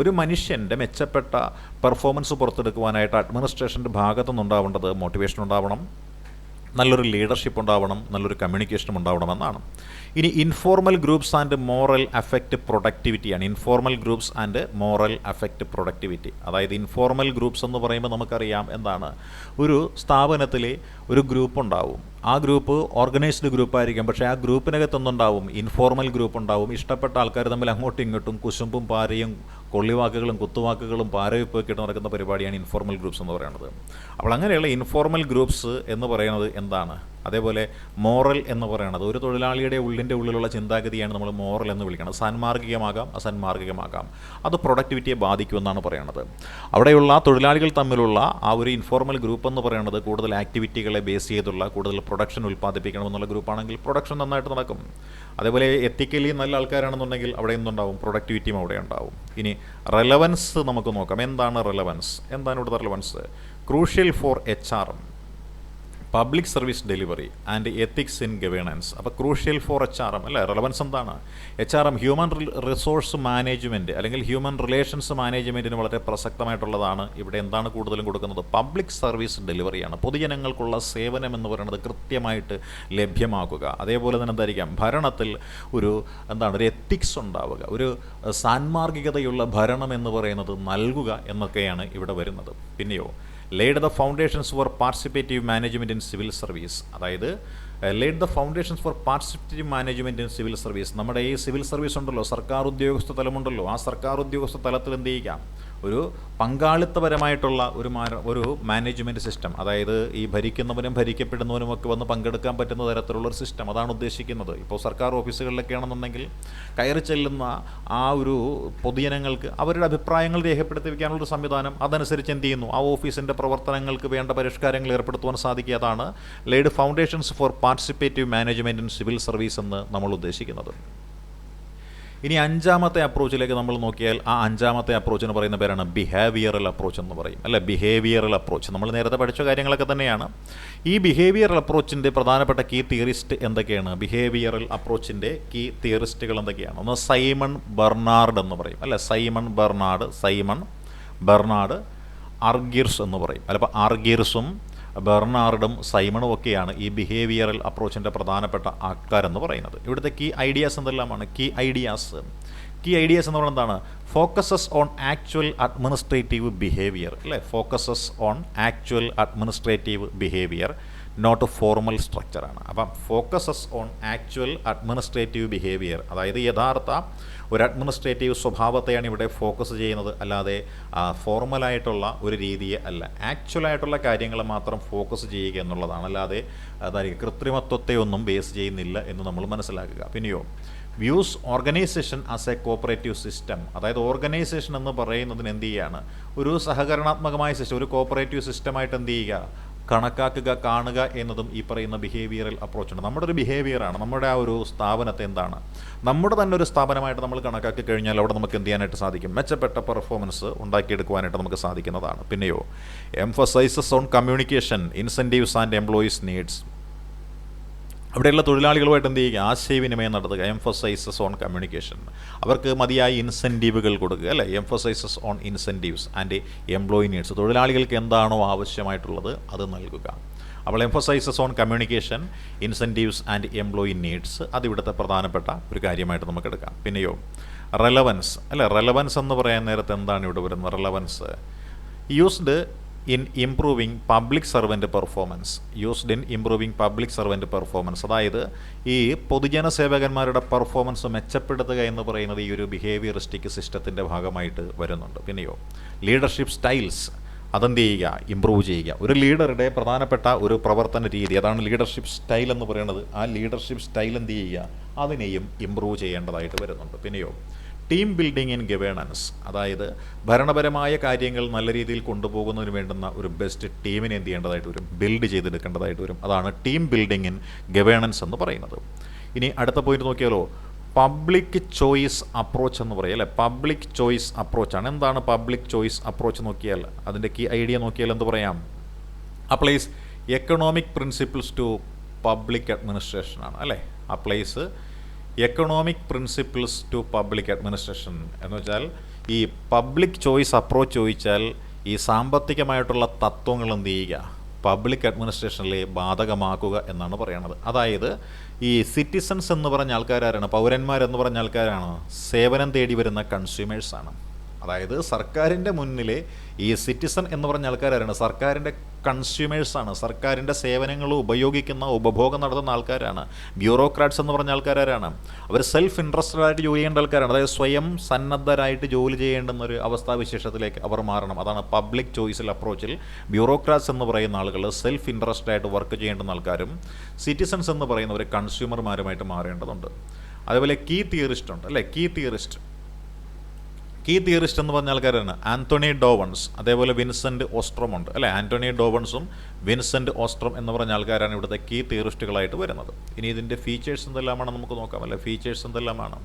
Speaker 1: ഒരു മനുഷ്യന്റെ മെച്ചപ്പെട്ട പെർഫോമൻസ് പുറത്തെടുക്കുവാനായിട്ട് അഡ്മിനിസ്ട്രേഷന്റെ ഭാഗത്തുനിന്നുണ്ടാവേണ്ടത് മോട്ടിവേഷൻ ഉണ്ടാവണം നല്ലൊരു ലീഡർഷിപ്പ് ഉണ്ടാവണം നല്ലൊരു കമ്മ്യൂണിക്കേഷനും ഉണ്ടാവണമെന്നാണ് ഇനി informal groups and morale affect പ്രൊഡക്ടിവിറ്റിയാണ് informal groups and morale affect productivity അതായത് ഇൻഫോർമൽ ഗ്രൂപ്പ്സ് എന്ന് പറയുമ്പോൾ നമുക്കറിയാം എന്താണ്? ഒരു സ്ഥാപനത്തിൽ ഒരു ഗ്രൂപ്പ് ഉണ്ടാവും. ആ ഗ്രൂപ്പ് ഓർഗനൈസ്ഡ് ഗ്രൂപ്പായിരിക്കും പക്ഷേ ആ ഗ്രൂപ്പിനകത്തൊന്നുണ്ടാവും ഇൻഫോർമൽ ഗ്രൂപ്പ് ഉണ്ടാവും. ഇഷ്ടപ്പെട്ട ആൾക്കാർ തമ്മിൽ അങ്ങോട്ടും ഇങ്ങോട്ടും കുശുമ്പും പാരയും കൊള്ളിവാക്കുകളും കുത്തുവാക്കുകളും പാരവിപ്പൊക്കെ ഇട്ട് നടക്കുന്ന പരിപാടിയാണ് ഇൻഫോർമൽ ഗ്രൂപ്പ്സ് എന്ന് പറയുന്നത്. അപ്പോൾ അങ്ങനെയുള്ള ഇൻഫോർമൽ ഗ്രൂപ്പ്സ് എന്ന് പറയുന്നത് എന്താണ്? അതേപോലെ മോറൽ എന്ന് പറയുന്നത്. ഒരു തൊഴിലാളിയുടെ ഉള്ളിന്റെ ഉള്ളിലുള്ള ചിന്താഗതിയാണ് നമ്മൾ മോറൽ എന്ന് വിളിക്കുന്നത്. സന്മാർഗികമാകാം അസന്മാർഗികമാകാം. അത് പ്രൊഡക്ടിവിറ്റിയെ ബാധിക്കുമെന്നാണ് പറയുന്നത്. അവിടെയുള്ള തൊഴിലാളികൾ തമ്മിലുള്ള ആ ഒരു ഇൻഫോർമൽ ഗ്രൂപ്പ് എന്ന് പറയുന്നത് കൂടുതൽ ആക്ടിവിറ്റികളെ ബേസ് ചെയ്തുള്ള കൂടുതൽ പ്രൊഡക്ഷൻ ഉൽപ്പാദിപ്പിക്കണമെന്നുള്ള ഗ്രൂപ്പാണെങ്കിൽ പ്രൊഡക്ഷൻ നന്നായിട്ട് നടക്കും. അതേപോലെ എത്തിക്കലി നല്ല ആൾക്കാരാണെന്നുണ്ടെങ്കിൽ അവിടെ എന്തുണ്ടാവും? പ്രൊഡക്ടിവിറ്റിയും അവിടെ ഉണ്ടാവും. ഇനി റെലവൻസ് നമുക്ക് നോക്കാം. എന്താണ് റെലവൻസ് എന്താണ് ഇവിടുത്തെ relevance crucial for H R public service delivery and ethics in governance അപ്പോൾ crucial for H R M അല്ലേ? റെലവൻസ് എന്താണ്? H R M human resource management അല്ലെങ്കിൽ ഹ്യൂമൻ റിലേഷൻസ് മാനേജ്മെന്റിന് വളരെ പ്രസക്തമായിട്ടുള്ളതാണ്. ഇവിടെ എന്താണ് കൂടുതലും കൊടുക്കുന്നത്? പബ്ലിക് സർവീസ് ഡെലിവറിയാണ് പൊതുജനങ്ങൾക്കുള്ള സേവനം എന്ന് പറയുന്നത് കൃത്യമായിട്ട് ലഭ്യമാക്കുക. അതേപോലെ തന്നെ എന്തായിരിക്കാം? ഭരണത്തിൽ ഒരു എന്താണ് ഒരു എത്തിക്സ് ഉണ്ടാവുക. ഒരു സാൻമാർഗികതയുള്ള ഭരണം എന്ന് പറയുന്നത് നൽകുക എന്നൊക്കെയാണ് ഇവിടെ വരുന്നത്. പിന്നെയോ laid the foundations for participative management in civil service അതായത് laid the foundations for participative management in civil service നമ്മുടെ ഈ സിവിൽ സർവീസ് ഉണ്ടല്ലോ സർക്കാർ ഉദ്യോഗസ്ഥ തലമുണ്ടല്ലോ. ആ സർക്കാർ ഉദ്യോഗസ്ഥ തലത്തിൽ എന്ത് ചെയ്യുക ഒരു പങ്കാളിത്തപരമായിട്ടുള്ള ഒരു ഒരു മാനേജ്മെന്റ് സിസ്റ്റം അതായത് ഈ ഭരിക്കുന്നവനും ഭരിക്കപ്പെടുന്നവനും ഒക്കെ വന്ന് പങ്കെടുക്കാൻ പറ്റുന്ന തരത്തിലുള്ള ഒരു സിസ്റ്റം അതാണ് ഉദ്ദേശിക്കുന്നത്. ഇപ്പോൾ സർക്കാർ ഓഫീസുകളിലൊക്കെ ആണെന്നുണ്ടെങ്കിൽ കയറി ചെല്ലുന്ന ആ ഒരു പൊതുജനങ്ങൾക്ക് അവരുടെ അഭിപ്രായങ്ങൾ രേഖപ്പെടുത്തി വയ്ക്കാനുള്ളൊരു സംവിധാനം അതനുസരിച്ച് എന്ത് ചെയ്യുന്നു? ആ ഓഫീസിന്റെ പ്രവർത്തനങ്ങൾക്ക് വേണ്ട പരിഷ്കാരങ്ങൾ ഏർപ്പെടുത്തുവാൻ സാധിക്കുക. Laid foundations for participative management in civil service എന്ന് നമ്മൾ ഉദ്ദേശിക്കുന്നത്. ഇനി അഞ്ചാമത്തെ അപ്രോച്ചിലേക്ക് നമ്മൾ നോക്കിയാൽ ആ അഞ്ചാമത്തെ അപ്രോച്ച് എന്ന് പറയുന്ന പേരാണ് ബിഹേവിയറൽ അപ്രോച്ച് എന്ന് പറയും. അല്ലെ? ബിഹേവിയറൽ അപ്രോച്ച് നമ്മൾ നേരത്തെ പഠിച്ച കാര്യങ്ങളൊക്കെ തന്നെയാണ്. ഈ ബിഹേവിയറൽ അപ്രോച്ചിന്റെ പ്രധാനപ്പെട്ട കീ തിയറിസ്റ്റ് എന്തൊക്കെയാണ്? ബിഹേവിയറൽ അപ്രോച്ചിന്റെ കീ തിയറിസ്റ്റുകൾ എന്തൊക്കെയാണ്? ഒന്ന് സൈമൺ ബെർണാർഡ് എന്ന് പറയും. അല്ലെ? Simon Barnard Simon Barnard Argyris എന്ന് പറയും. അല്ലപ്പോൾ അർഗിർസും ബെർണാർഡും സൈമണും ഒക്കെയാണ് ഈ ബിഹേവിയറൽ അപ്രോച്ചിന്റെ പ്രധാനപ്പെട്ട ആൾക്കാരെന്ന് പറയുന്നത്. ഇവിടുത്തെ കീ ഐഡിയാസ് എന്തെല്ലാമാണ്? കീ ഐഡിയാസ് കീ ഐഡിയാസ് എന്ന് പറയുന്നത് എന്താണ്? Focuses on actual administrative behaviour അല്ലേ? Focuses on actual administrative behaviour not formal സ്ട്രക്ചറാണ് അപ്പം focuses on actual administrative behaviour അതായത് യഥാർത്ഥ ഒരു അഡ്മിനിസ്ട്രേറ്റീവ് സ്വഭാവത്തെയാണ് ഇവിടെ ഫോക്കസ് ചെയ്യുന്നത്. അല്ലാതെ ഫോർമലായിട്ടുള്ള ഒരു രീതിയെ അല്ല. ആക്ച്വലായിട്ടുള്ള കാര്യങ്ങൾ മാത്രം ഫോക്കസ് ചെയ്യുക എന്നുള്ളതാണ്. അല്ലാതെ അതായത് കൃത്രിമത്വത്തെ ഒന്നും ബേസ് ചെയ്യുന്നില്ല എന്ന് നമ്മൾ മനസ്സിലാക്കുക. പിന്നെയോ views organisation as a cooperative system അതായത് ഓർഗനൈസേഷൻ എന്ന് പറയുന്നതിന് എന്ത് ചെയ്യുകയാണ് ഒരു സഹകരണാത്മകമായ സിസ്റ്റം ഒരു കോപ്പറേറ്റീവ് സിസ്റ്റമായിട്ട് എന്ത് ചെയ്യുക? കണക്കാക്കുക കാണുക എന്നതും ഈ പറയുന്ന ബിഹേവിയറൽ അപ്രോച്ചാണ് നമ്മുടെ ഒരു ബിഹേവിയറാണ് നമ്മുടെ ആ ഒരു സ്ഥാപനത്തെ എന്താണ്? നമ്മുടെ തന്നെ ഒരു സ്ഥാപനമായിട്ട് നമ്മൾ കണക്കാക്കി കഴിഞ്ഞാൽ അവിടെ നമുക്ക് എന്ത് ചെയ്യാനായിട്ട് സാധിക്കും? മെച്ചപ്പെട്ട പെർഫോമൻസ് ഉണ്ടാക്കിയെടുക്കുവാനായിട്ട് നമുക്ക് സാധിക്കുന്നതാണ്. പിന്നെയോ emphasises on communication incentives and employees needs അവിടെയുള്ള തൊഴിലാളികളുമായിട്ട് എന്ത് ചെയ്യുക? ആശയവിനിമയം നടത്തുക. എംഫസൈസസ് ഓൺ കമ്മ്യൂണിക്കേഷൻ അവർക്ക് മതിയായ ഇൻസെന്റീവുകൾ കൊടുക്കുക അല്ലേ? Emphasises on incentives and employee needs തൊഴിലാളികൾക്ക് എന്താണോ ആവശ്യമായിട്ടുള്ളത് അത് നൽകുക. അവൾ emphasises on communication incentives and employee needs അത് ഇവിടുത്തെ പ്രധാനപ്പെട്ട ഒരു കാര്യമായിട്ട് നമുക്ക് എടുക്കാം. പിന്നെയോ റെലവൻസ് അല്ലേ? റെലവൻസ് എന്ന് പറയാൻ നേരത്തെ എന്താണ് ഇവിടെ വരുന്നത്? Relevance used in improving public servant performance used in improving public servant performance അതായത് ഈ പൊതുജന സേവകന്മാരുടെ പെർഫോമൻസ് മെച്ചപ്പെടുത്തുക എന്ന് പറയുന്നത് ഈ ഒരു ബിഹേവിയറിസ്റ്റിക് സിസ്റ്റത്തിന്റെ ഭാഗമായിട്ട് വരുന്നുണ്ട്. പിന്നെയോ ലീഡർഷിപ്പ് സ്റ്റൈൽസ് അതെന്ത് ചെയ്യുക? ഇമ്പ്രൂവ് ചെയ്യുക. ഒരു ലീഡറുടെ പ്രധാനപ്പെട്ട ഒരു പ്രവർത്തന രീതി അതാണ് ലീഡർഷിപ്പ് സ്റ്റൈൽ എന്ന് പറയുന്നത്. ആ ലീഡർഷിപ്പ് സ്റ്റൈൽ എന്ത് ചെയ്യുക? അതിനെയും ഇമ്പ്രൂവ് ചെയ്യേണ്ടതായിട്ട് വരുന്നുണ്ട്. പിന്നെയോ ടീം ബിൽഡിംഗ് ഇൻ ഗവേണൻസ് അതായത് ഭരണപരമായ കാര്യങ്ങൾ നല്ല രീതിയിൽ കൊണ്ടുപോകുന്നതിന് വേണ്ടുന്ന ഒരു ബെസ്റ്റ് ടീമിനെ എന്ത് ചെയ്യേണ്ടതായിട്ട് വരും? ബിൽഡ് ചെയ്തെടുക്കേണ്ടതായിട്ട് വരും. അതാണ് ടീം ബിൽഡിംഗ് ഇൻ ഗവേണൻസ് എന്ന് പറയുന്നത്. ഇനി അടുത്ത പോയിന്റ് നോക്കിയാലോ പബ്ലിക് ചോയ്സ് അപ്രോച്ച് എന്ന് പറയും അല്ലേ? പബ്ലിക് ചോയ്സ് അപ്രോച്ചാണ് എന്താണ് പബ്ലിക് ചോയ്സ് അപ്രോച്ച് നോക്കിയാൽ? അതിന്റെ കീ ഐഡിയ നോക്കിയാൽ എന്ത് പറയാം? Applies economic principles to public administration ആണ് അല്ലേ? Applies economic principles to public administration എന്ന് വെച്ചാൽ ഈ പബ്ലിക് ചോയ്സ് അപ്രോച്ച് ചോദിച്ചാൽ ഈ സാമ്പത്തികമായിട്ടുള്ള തത്വങ്ങൾ എന്ത് ചെയ്യുക? പബ്ലിക് അഡ്മിനിസ്ട്രേഷനിലെ ബാധകമാക്കുക എന്നാണ് പറയുന്നത് അതായത് ഈ സിറ്റിസൺസ് എന്ന് പറഞ്ഞ ആൾക്കാരാരാണ്? പൗരന്മാരെന്ന് പറഞ്ഞ ആൾക്കാരാണ്? സേവനം തേടി വരുന്ന കൺസ്യൂമേഴ്സാണ് അതായത് സർക്കാരിന്റെ മുന്നിലെ ഈ സിറ്റിസൺ എന്ന് പറഞ്ഞ ആൾക്കാരാണ് സർക്കാരിന്റെ കൺസ്യൂമേഴ്സാണ്. സർക്കാരിന്റെ സേവനങ്ങൾ ഉപയോഗിക്കുന്ന ഉപഭോഗം നടത്തുന്ന ആൾക്കാരാണ്. ബ്യൂറോക്രാറ്റ്സ് എന്ന് പറഞ്ഞ ആൾക്കാരാണ് അവർ സെൽഫ് ഇൻട്രസ്റ്റഡ് ആയിട്ട് ജോലി ചെയ്യേണ്ട ആൾക്കാരാണ്. അതായത് സ്വയം സന്നദ്ധരായിട്ട് ജോലി ചെയ്യേണ്ടുന്ന ഒരു അവസ്ഥാവിശേഷത്തിലേക്ക് അവർ മാറണം. അതാണ് പബ്ലിക് ചോയ്സിൽ അപ്രോച്ചിൽ ബ്യൂറോക്രാറ്റ്സ് എന്ന് പറയുന്ന ആളുകൾ സെൽഫ് ഇൻട്രസ്റ്റഡ് ആയിട്ട് വർക്ക് ചെയ്യേണ്ടുന്ന ആൾക്കാരും സിറ്റിസൺസ് എന്ന് പറയുന്നവർ കൺസ്യൂമർമാരുമായിട്ട് മാറേണ്ടതുണ്ട്. അതേപോലെ കീ തിയറിസ്റ്റ് ഉണ്ട് അല്ലേ? Key theorist. കീ തിയറിസ്റ്റ് എന്ന് പറഞ്ഞ ആൾക്കാരാണ്. ആന്റണി ഡോവൺസ് അതേപോലെ വിൻസെന്റ് ഓസ്ട്രോം ഉണ്ട് അല്ലേ? ആന്റണി ഡോവൺസും വിൻസെന്റ് ഓസ്ട്രോം എന്ന് പറഞ്ഞ ആൾക്കാരാണ് ഇവിടുത്തെ കീ തിയറിസ്റ്റുകളായിട്ട് വരുന്നത്. ഇനി ഇതിന്റെ ഫീച്ചേഴ്സ് എന്തെല്ലാമാണ് നമുക്ക് നോക്കാം? അല്ലേ? ഫീച്ചേഴ്സ് എന്തെല്ലാമാണ്?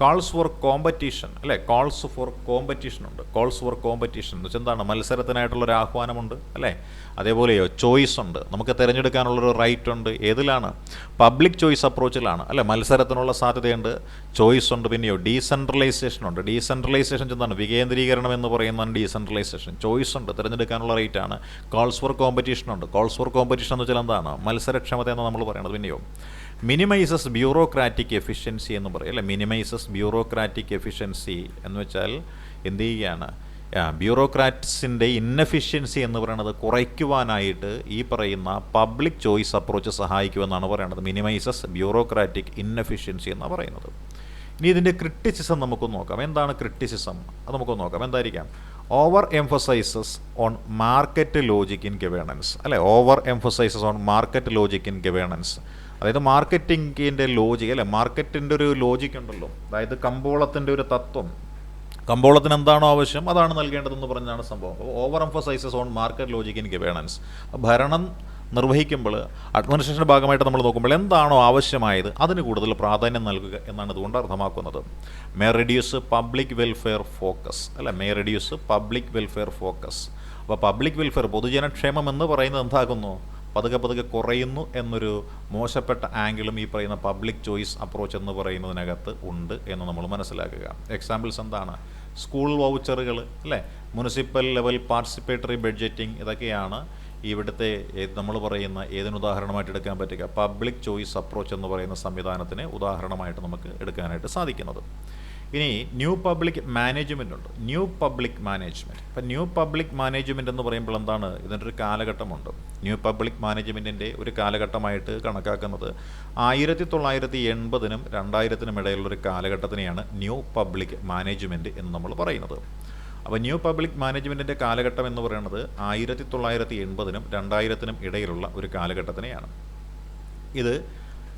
Speaker 1: കോൾസ് ഫോർ കോമ്പറ്റീഷൻ അല്ലേ? കോൾസ് ഫോർ കോമ്പറ്റീഷൻ ഉണ്ട്. കോൾസ് ഫോർ കോമ്പറ്റീഷൻ എന്ന് വെച്ചാൽ എന്താണ്? മത്സരത്തിനായിട്ടുള്ള ഒരു ആഹ്വാനമുണ്ട് അല്ലേ? അതേപോലെയോ ചോയ്സ് ഉണ്ട്. നമുക്ക് തിരഞ്ഞെടുക്കാനുള്ളൊരു റൈറ്റ് ഉണ്ട്. ഏതിലാണ്? പബ്ലിക് ചോയ്സ് അപ്രോച്ചിലാണ് അല്ലേ? മത്സരത്തിനുള്ള സാധ്യതയുണ്ട് ചോയ്സ് ഉണ്ട് പിന്നെയോ ഡീസെൻട്രലൈസേഷൻ ഉണ്ട്. ഡീസെൻട്രലൈസേഷൻ എന്താണ്? വികേന്ദ്രീകരണം എന്ന് പറയുന്നതാണ് ഡീസെൻട്രലൈസേഷൻ ചോയ്സ് ഉണ്ട് തിരഞ്ഞെടുക്കാനുള്ള റൈറ്റ് ആണ്. കോൾസ് ഫോർ കോമ്പറ്റീഷൻ ഉണ്ട്. കോൾസ് ഫോർ കോമ്പറ്റീഷൻ എന്ന് വെച്ചാൽ എന്താണ്? മത്സരക്ഷമത എന്ന് നമ്മൾ പറയുന്നത് പിന്നെയോ മിനിമൈസസ് ബ്യൂറോക്രാറ്റിക് എഫിഷ്യൻസി എന്ന് പറയും. അല്ലേ? മിനിമൈസസ് ബ്യൂറോക്രാറ്റിക് എഫിഷ്യൻസി എന്ന് വെച്ചാൽ എന്ത് ചെയ്യുകയാണ്? ബ്യൂറോക്രാറ്റ്സിന്റെ ഇന്നഫിഷ്യൻസി എന്ന് പറയുന്നത് കുറയ്ക്കുവാനായിട്ട് ഈ പറയുന്ന പബ്ലിക് ചോയ്സ് അപ്രോച്ച് സഹായിക്കുമെന്നാണ് പറയുന്നത് മിനിമൈസസ് ബ്യൂറോക്രാറ്റിക് ഇന്നഫിഷ്യൻസി എന്നാണ് പറയുന്നത്. ഇനി ഇതിന്റെ ക്രിറ്റിസിസം നമുക്ക് നോക്കാം. എന്താണ് ക്രിറ്റിസിസം അത് നമുക്ക് നോക്കാം. എന്തായിരിക്കാം? Over emphasises on market logic in governance. അല്ലെ? Over emphasises on market logic in governance. അതായത് മാർക്കറ്റിങ്ങിന്റെ ലോജിക് അല്ലേ? മാർക്കറ്റിന്റെ ഒരു ലോജിക് ഉണ്ടല്ലോ. അതായത് കമ്പോളത്തിന്റെ ഒരു തത്വം. കമ്പോളത്തിന് എന്താണോ ആവശ്യം അതാണ് നൽകേണ്ടതെന്ന് പറഞ്ഞാണ് സംഭവം. Over emphasises on market logic in governance ഭരണം നിർവഹിക്കുമ്പോൾ അഡ്മിനിസ്ട്രേഷന്റെ ഭാഗമായിട്ട് നമ്മൾ നോക്കുമ്പോൾ എന്താണോ ആവശ്യമായത് അതിന് കൂടുതൽ പ്രാധാന്യം നൽകുക എന്നാണ് ഇതുകൊണ്ട് അർത്ഥമാക്കുന്നത്. May reduce public welfare focus അല്ല may reduce public welfare focus അപ്പോൾ പബ്ലിക് വെൽഫെയർ പൊതുജനക്ഷേമം എന്ന് പറയുന്നത് എന്താകുന്നു? പതുക്കെ പതുക്കെ കുറയുന്നു എന്നൊരു മോശപ്പെട്ട ആംഗിളും ഈ പറയുന്ന പബ്ലിക് ചോയ്സ് അപ്രോച്ച് എന്ന് പറയുന്നതിനകത്ത് ഉണ്ട് എന്ന് നമ്മൾ മനസ്സിലാക്കുക. എക്സാമ്പിൾസ് എന്താണ്? സ്കൂൾ വൗച്ചറുകൾ അല്ലേ? മുനിസിപ്പൽ ലെവൽ പാർട്ടിസിപ്പേറ്ററി ബഡ്ജറ്റിംഗ് ഇതൊക്കെയാണ് ഇവിടുത്തെ നമ്മൾ പറയുന്ന ഏതിന് ഉദാഹരണമായിട്ട് എടുക്കാൻ പറ്റുക? പബ്ലിക് ചോയ്സ് അപ്രോച്ച് എന്ന് പറയുന്ന സംവിധാനത്തിന് ഉദാഹരണമായിട്ട് നമുക്ക് എടുക്കാനായിട്ട് സാധിക്കുന്നത്. ഇനി ന്യൂ പബ്ലിക് മാനേജ്മെന്റ് ഉണ്ട്. ന്യൂ പബ്ലിക് മാനേജ്മെന്റ് ഇപ്പം ന്യൂ പബ്ലിക് മാനേജ്മെന്റ് എന്ന് പറയുമ്പോൾ എന്താണ്? ഇതിന്റെ ഒരു കാലഘട്ടമുണ്ട്. ന്യൂ പബ്ലിക് മാനേജ്മെന്റിന്റെ ഒരു കാലഘട്ടമായിട്ട് കണക്കാക്കുന്നത് ആയിരത്തി തൊള്ളായിരത്തി എൺപതിനും രണ്ടായിരത്തിനും ഇടയിലുള്ളൊരു കാലഘട്ടത്തിനെയാണ് ന്യൂ പബ്ലിക് മാനേജ്മെന്റ് എന്ന് നമ്മൾ പറയുന്നത്. അപ്പോൾ ന്യൂ പബ്ലിക് മാനേജ്മെന്റിന്റെ കാലഘട്ടം എന്ന് പറയുന്നത് ആയിരത്തി തൊള്ളായിരത്തി എൺപതിനും രണ്ടായിരത്തിനും ഇടയിലുള്ള ഒരു കാലഘട്ടത്തിനെയാണ്. ഇത്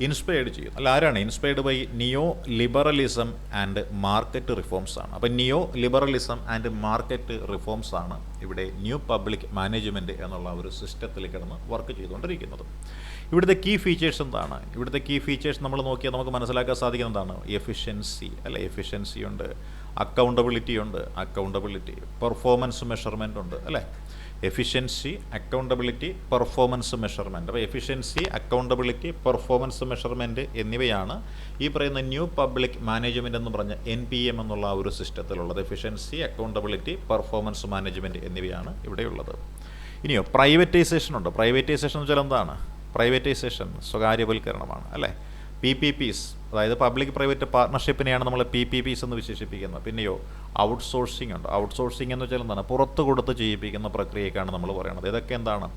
Speaker 1: ഇൻസ്പയർഡ് ചെയ്യും. അല്ല ആരാണ്? Inspired by neo liberalism and market reforms ആണ്. അപ്പോൾ neo liberalism and market reforms ആണ് ഇവിടെ ന്യൂ പബ്ലിക് മാനേജ്മെന്റ് എന്നുള്ള ഒരു സിസ്റ്റത്തിൽ കിടന്ന് വർക്ക് ചെയ്തുകൊണ്ടിരിക്കുന്നത്. ഇവിടുത്തെ കീ ഫീച്ചേഴ്സ് എന്താണ്? ഇവിടുത്തെ കീ ഫീച്ചേഴ്സ് നമ്മൾ നോക്കിയാൽ നമുക്ക് മനസ്സിലാക്കാൻ സാധിക്കുന്നതാണ് എഫിഷ്യൻസി അല്ലെ എഫിഷ്യൻസി ഉണ്ട് അക്കൗണ്ടബിലിറ്റി ഉണ്ട് അക്കൗണ്ടബിലിറ്റി പെർഫോമൻസ് മെഷർമെന്റ് ഉണ്ട് അല്ലേ? എഫിഷ്യൻസി അക്കൗണ്ടബിലിറ്റി പെർഫോമൻസ് മെഷർമെന്റ് അപ്പോൾ എഫിഷ്യൻസി അക്കൗണ്ടബിലിറ്റി പെർഫോമൻസ് മെഷർമെന്റ് എന്നിവയാണ് ഈ പറയുന്ന ന്യൂ പബ്ലിക് മാനേജ്മെന്റ് എന്ന് പറഞ്ഞ എൻ പി എം എന്നുള്ള ഒരു സിസ്റ്റത്തിലുള്ളത്. എഫിഷ്യൻസി അക്കൗണ്ടബിലിറ്റി പെർഫോമൻസ് മാനേജ്മെന്റ് എന്നിവയാണ് ഇവിടെയുള്ളത്. ഇനിയോ പ്രൈവറ്റൈസേഷൻ ഉണ്ട്. പ്രൈവറ്റൈസേഷൻ എന്ന് വെച്ചാൽ എന്താണ്? പ്രൈവറ്റൈസേഷൻ സ്വകാര്യവൽക്കരണമാണ് അല്ലേ? പി പി പിസ് അതായത് പബ്ലിക് പ്രൈവറ്റ് പാർട്ണർഷിപ്പിനെയാണ് നമ്മൾ പി പി പിസ് എന്ന് വിശേഷിപ്പിക്കുന്നത്. പിന്നെയോ ഔട്ട്സോഴ്സിംഗ് ഉണ്ട്. ഔട്ട്സോഴ്സിംഗ് എന്ന് വെച്ചാൽ എന്താണ്? പുറത്ത് കൊടുത്ത് ചെയ്യിപ്പിക്കുന്ന പ്രക്രിയക്കാണ് നമ്മൾ പറയുന്നത് ഇതൊക്കെ എന്താണ്?